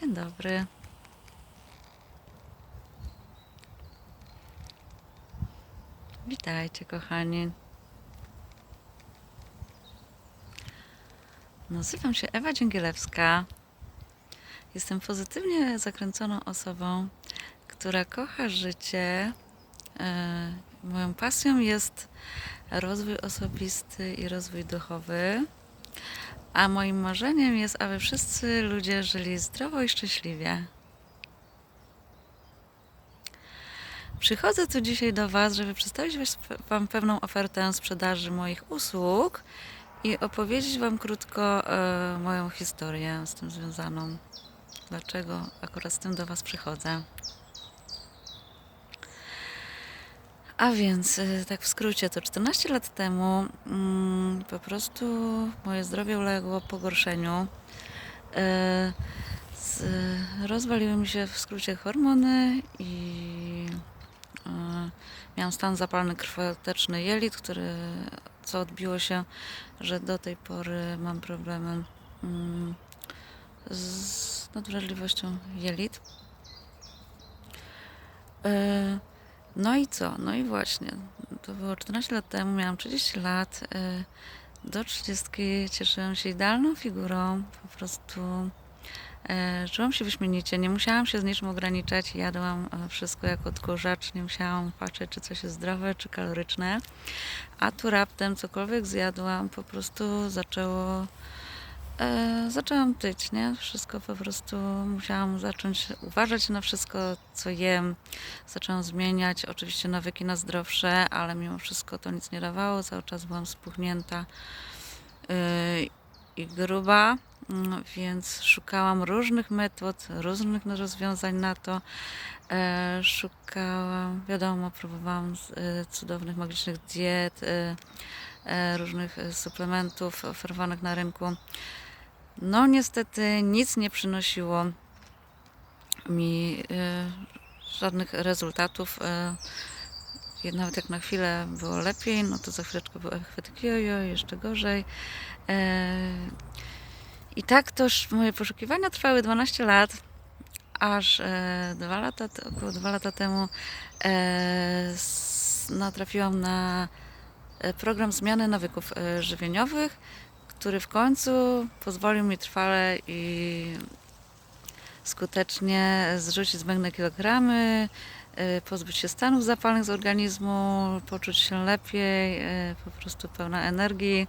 Dzień dobry. Witajcie, kochani. Nazywam się Ewa Dzięgielewska. Jestem pozytywnie zakręconą osobą, która kocha życie. E, Moją pasją jest rozwój osobisty i rozwój duchowy. A moim marzeniem jest, aby wszyscy ludzie żyli zdrowo i szczęśliwie. Przychodzę tu dzisiaj do Was, żeby przedstawić Wam pewną ofertę sprzedaży moich usług i opowiedzieć Wam krótko e, moją historię z tym związaną. Dlaczego akurat z tym do Was przychodzę. A więc, y, tak w skrócie, to 14 lat temu mm, po prostu moje zdrowie uległo pogorszeniu. Z, rozwaliły mi się w skrócie hormony i e, miałam stan zapalny krwoteczny jelit, który, co odbiło się, że do tej pory mam problemy mm, z nadwrażliwością jelit. E, no i co? No i właśnie, to było 14 lat temu, miałam 30 lat. y, Do 30 cieszyłam się idealną figurą, po prostu e, czułam się wyśmienicie, nie musiałam się z niczym ograniczać, jadłam e, wszystko jako odkurzacz, nie musiałam patrzeć, czy coś jest zdrowe, czy kaloryczne. A tu raptem cokolwiek zjadłam, po prostu zaczęło E, zaczęłam tyć, nie? Wszystko po prostu musiałam zacząć uważać na wszystko, co jem. Zaczęłam zmieniać oczywiście nawyki na zdrowsze, ale mimo wszystko to nic nie dawało. Cały czas byłam spuchnięta yy, i gruba, mm, więc szukałam różnych metod, różnych rozwiązań na to. E, szukałam, wiadomo, próbowałam z, y, cudownych, magicznych diet, y, e, różnych y, suplementów oferowanych na rynku. No niestety nic nie przynosiło mi y, żadnych rezultatów. Y, nawet jak na chwilę było lepiej, no to za chwileczkę były chwytyki, ojo, jeszcze gorzej. Y, I tak toż moje poszukiwania trwały 12 lat, aż dwa lata, około dwa lata temu natrafiłam na program zmiany nawyków żywieniowych, który w końcu pozwolił mi trwale i skutecznie zrzucić zbędne kilogramy, y, pozbyć się stanów zapalnych z organizmu, poczuć się lepiej, y, po prostu pełna energii.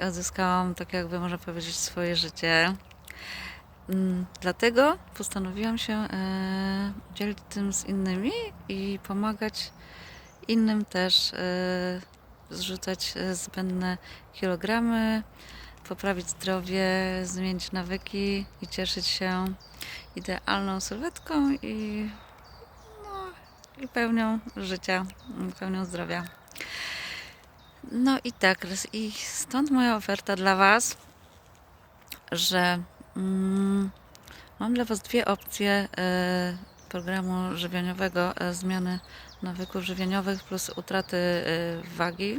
Y, Odzyskałam, tak jakby można powiedzieć, swoje życie. Mm, Dlatego postanowiłam się dzielić tym z innymi i pomagać innym też zrzucać y, zbędne kilogramy, poprawić zdrowie, zmienić nawyki i cieszyć się idealną sylwetką i, no, i pełnią życia, pełnią zdrowia. No i tak, i stąd moja oferta dla Was, że mm, mam dla Was dwie opcje e, programu żywieniowego e, zmiany nawyków żywieniowych plus utraty e, wagi.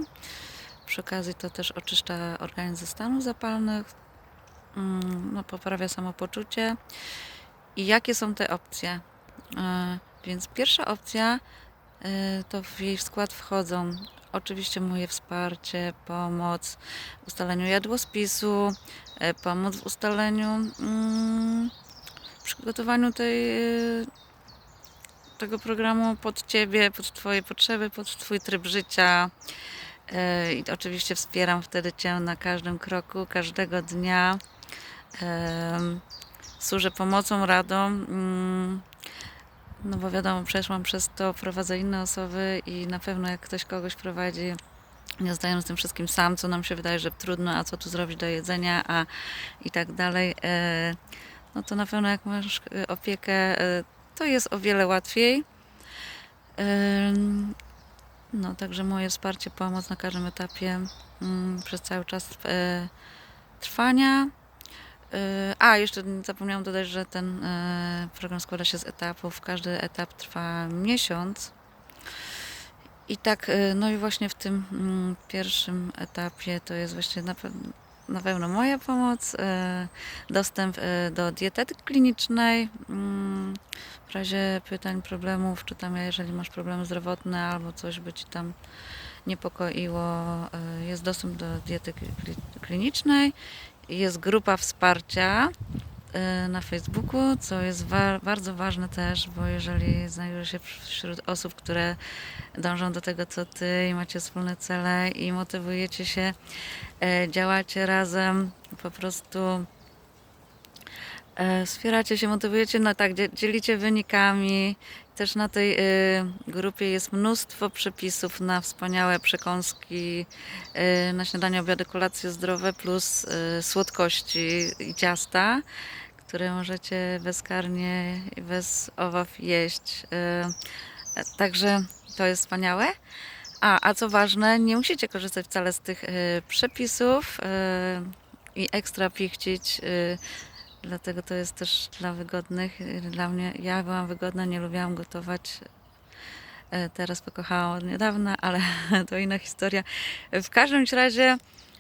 Przy okazji to też oczyszcza organizm ze stanów zapalnych, mm, no, poprawia samopoczucie. I jakie są te opcje? E, Więc pierwsza opcja to w jej skład wchodzą oczywiście moje wsparcie, pomoc w ustaleniu jadłospisu, pomoc w ustaleniu, mm, przygotowaniu tej, tego programu pod Ciebie, pod Twoje potrzeby, pod Twój tryb życia. E, I oczywiście wspieram wtedy Cię na każdym kroku, każdego dnia. Em, Służę pomocą, radą. mm, No bo wiadomo, przeszłam przez to, prowadzę inne osoby i na pewno jak ktoś kogoś prowadzi, nie zostajemy z tym wszystkim sam, co nam się wydaje, że trudno, a co tu zrobić do jedzenia, a i tak dalej. e, No to na pewno jak masz e, opiekę, e, to jest o wiele łatwiej. No, także moje wsparcie, pomoc na każdym etapie mm, przez cały czas e, trwania. E, a, jeszcze zapomniałam dodać, że ten e, program składa się z etapów. Każdy etap trwa miesiąc. I tak, no i właśnie w tym mm, pierwszym etapie to jest właśnie na, pe- na pewno moja pomoc, dostęp do dietetyk klinicznej mm, w razie pytań, problemów, czy tam jeżeli masz problemy zdrowotne albo coś by ci tam niepokoiło, e, jest dostęp do diety kli- klinicznej, jest grupa wsparcia e, na Facebooku, co jest wa- bardzo ważne też, bo jeżeli znajdujesz się wśród osób, które dążą do tego, co ty i macie wspólne cele i motywujecie się, e, działacie razem, po prostu wspieracie się, motywujecie, no tak, dzie- dzielicie wynikami. Też na tej e, grupie jest mnóstwo przepisów na wspaniałe przekąski, e, na śniadanie, obiady, kolacje zdrowe, plus e, słodkości i ciasta, które możecie bezkarnie i bez obaw jeść. E, Także to jest wspaniałe. A, a co ważne, nie musicie korzystać wcale z tych e, przepisów e, i ekstra pichcić. Dlatego to jest też dla wygodnych. Dla mnie, ja byłam wygodna, nie lubiłam gotować. E, teraz pokochałam od niedawna, ale to inna historia. W każdym razie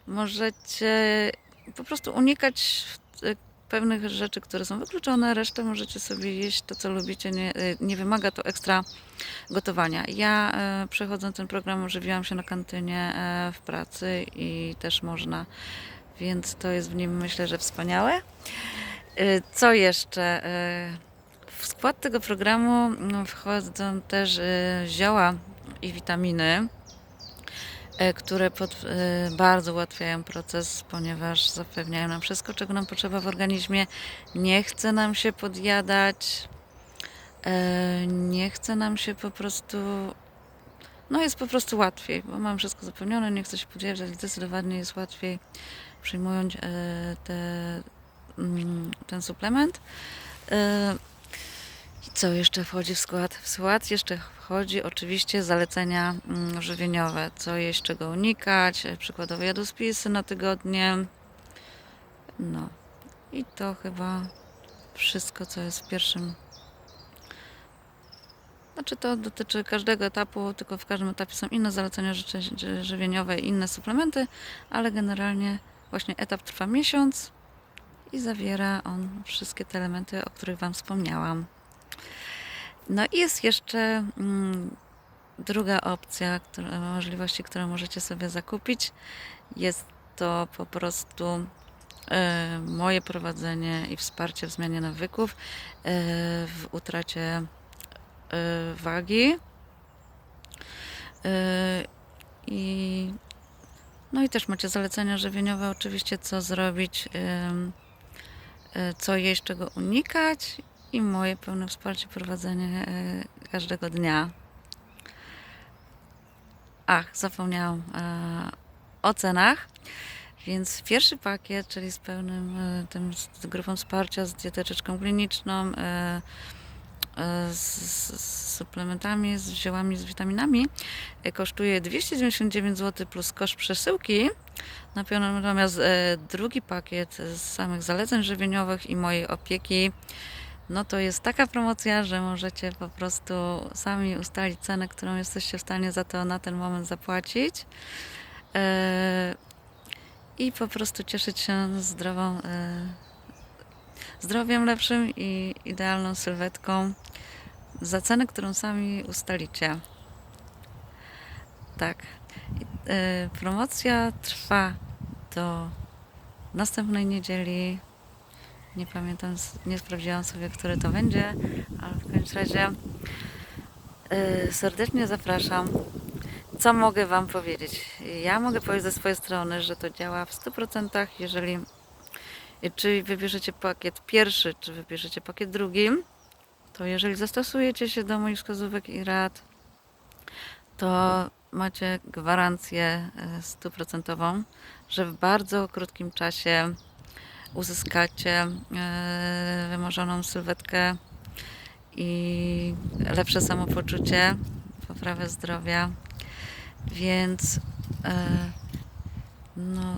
możecie po prostu unikać e, pewnych rzeczy, które są wykluczone, resztę możecie sobie jeść to, co lubicie. Nie, e, nie wymaga to ekstra gotowania. Ja e, przechodząc ten program żywiłam się na kantynie e, w pracy i też można, więc to jest w nim myślę, że wspaniałe. E, co jeszcze? E, w skład tego programu mm, wchodzą też e, zioła i witaminy, które pod, bardzo ułatwiają proces, ponieważ zapewniają nam wszystko, czego nam potrzeba w organizmie. Nie chce nam się podjadać, nie chce nam się po prostu. No jest po prostu łatwiej, bo mam wszystko zapewnione, nie chcę się podjadać, zdecydowanie jest łatwiej przyjmując te, ten suplement. E, i co jeszcze wchodzi w skład? W skład jeszcze wchodzi oczywiście zalecenia mm, żywieniowe, co jeść, czego unikać, przykładowe jadłospisy na tygodnie. No i to chyba wszystko, co jest w pierwszym. Znaczy to dotyczy każdego etapu, tylko w każdym etapie są inne zalecenia żywieniowe inne suplementy, ale generalnie właśnie etap trwa miesiąc i zawiera on wszystkie te elementy, o których Wam wspomniałam. No i jest jeszcze mm, druga opcja, która, możliwości, które możecie sobie zakupić. Jest to po prostu e, moje prowadzenie i wsparcie w zmianie nawyków, e, w utracie e, wagi. I no i też macie zalecenia żywieniowe, oczywiście, co zrobić, co jeść, czego unikać i moje pełne wsparcie, prowadzenie e, każdego dnia. Ach, zapomniałam e, o cenach. Więc pierwszy pakiet, czyli z pełnym e, tym, z grupą wsparcia, z dietetyczką kliniczną, e, e, z, z suplementami, z ziołami, z witaminami, e, kosztuje 299 zł plus koszt przesyłki. Natomiast e, drugi pakiet z samych zaleceń żywieniowych i mojej opieki, no to jest taka promocja, że możecie po prostu sami ustalić cenę, którą jesteście w stanie za to na ten moment zapłacić. E, I po prostu cieszyć się zdrową, e, zdrowiem lepszym i idealną sylwetką za cenę, którą sami ustalicie. Tak. E, Promocja trwa do następnej niedzieli. Nie pamiętam, nie sprawdziłam sobie, które to będzie, ale w każdym razie e, serdecznie zapraszam. Co mogę Wam powiedzieć? Ja mogę powiedzieć ze swojej strony, że to działa w 100%, jeżeli czy wybierzecie pakiet pierwszy, czy wybierzecie pakiet drugi, to jeżeli zastosujecie się do moich wskazówek i rad, to macie gwarancję e, stuprocentową, że w bardzo krótkim czasie uzyskacie e, wymarzoną sylwetkę i lepsze samopoczucie, poprawę zdrowia. Więc e, no,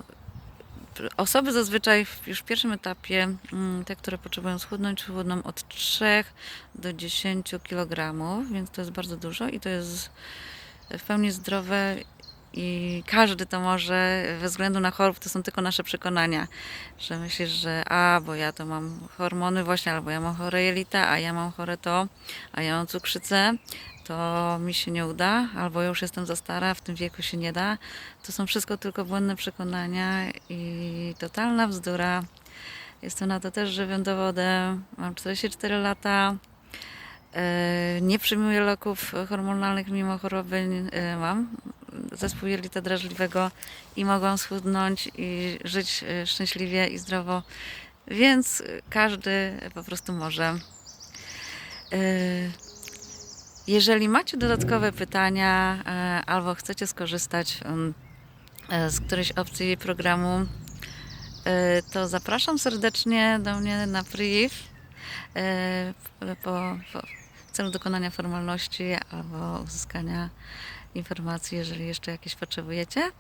osoby zazwyczaj już w pierwszym etapie, mm, te, które potrzebują schudnąć, chudną od 3 do 10 kg, więc to jest bardzo dużo i to jest w pełni zdrowe i każdy to może, bez względu na chorób, to są tylko nasze przekonania, że myślisz, że a, bo ja to mam hormony właśnie, albo ja mam chore jelita, a ja mam chore to, a ja mam cukrzycę, to mi się nie uda, albo już jestem za stara, w tym wieku się nie da. To są wszystko tylko błędne przekonania i totalna bzdura. Jestem na to też żywym dowodem. Mam 44 lata. E, Nie przyjmuję leków hormonalnych mimo choroby. e, Mam zespół jelita drażliwego i mogłam schudnąć i żyć e, szczęśliwie i zdrowo. Więc każdy po prostu może. Jeżeli macie dodatkowe pytania albo chcecie skorzystać z którejś opcji programu, to zapraszam serdecznie do mnie na priv po, po, celu dokonania formalności albo uzyskania informacji, jeżeli jeszcze jakieś potrzebujecie.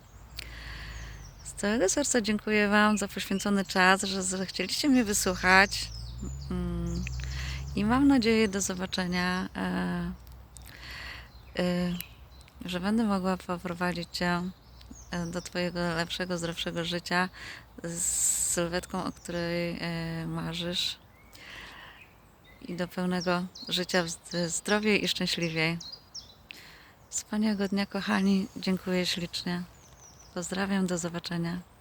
Z całego serca dziękuję Wam za poświęcony czas, że zechcieliście mnie wysłuchać. Mm, I mam nadzieję do zobaczenia, e, e, że będę mogła poprowadzić Cię e, do Twojego lepszego, zdrowszego życia z sylwetką, o której marzysz i do pełnego życia zdrowiej i szczęśliwiej. Wspaniałego dnia, kochani. Dziękuję ślicznie. Pozdrawiam, do zobaczenia.